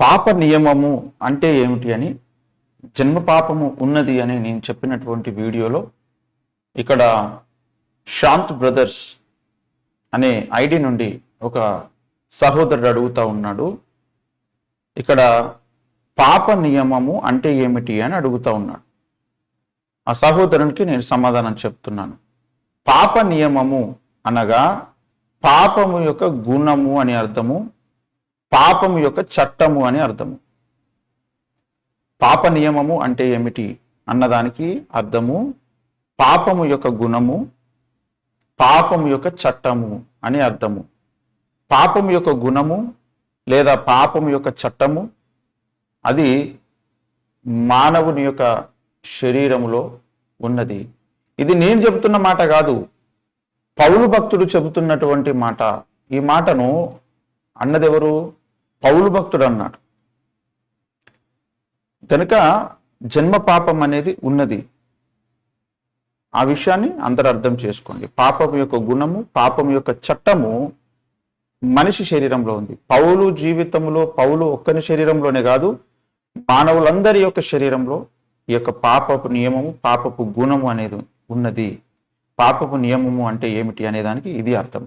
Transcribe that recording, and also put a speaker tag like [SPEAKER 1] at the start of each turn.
[SPEAKER 1] పాప నియమము అంటే ఏమిటి అని జన్మ పాపము ఉన్నది అని నేను చెప్పినటువంటి వీడియోలో ఇక్కడ శాంత్ బ్రదర్స్ అనే ఐడి నుండి ఒక సహోదరుడు అడుగుతా ఉన్నాడు. ఇక్కడ పాప నియమము అంటే ఏమిటి అని అడుగుతా ఉన్నాడు. ఆ సహోదరునికి నేను సమాధానం చెప్తున్నాను. పాప నియమము అనగా పాపము యొక్క గుణము అని అర్థము పాపము యొక్క చట్టము అని అర్థము. పాప నియమము అంటే ఏమిటి? అన్నదానికి అర్థము పాపము యొక్క గుణము పాపము యొక్క చట్టము అని అర్థము. పాపము యొక్క గుణము లేదా పాపము యొక్క చట్టము అది మానవుని యొక్క శరీరములో ఉన్నది. ఇది నేను చెబుతున్న మాట కాదు. పౌరు భక్తుడు చెబుతున్నటువంటి మాట. ఈ మాటను అన్నదెవరు? పౌలు భక్తుడు అన్నాడు. కనుక జన్మ పాపం అనేది ఉన్నది. ఆ విషయాన్ని అందరూ అర్థం చేసుకోండి. పాపం యొక్క గుణము పాపం యొక్క చట్టము మనిషి శరీరంలో ఉంది. పౌలు జీవితంలో పౌలు ఒక్కని శరీరంలోనే కాదు మానవులందరి యొక్క శరీరంలో ఈ యొక్క పాపపు నియమము పాపపు గుణము అనేది ఉన్నది. పాపపు నియమము అంటే ఏమిటి అనేదానికి ఇది అర్థం.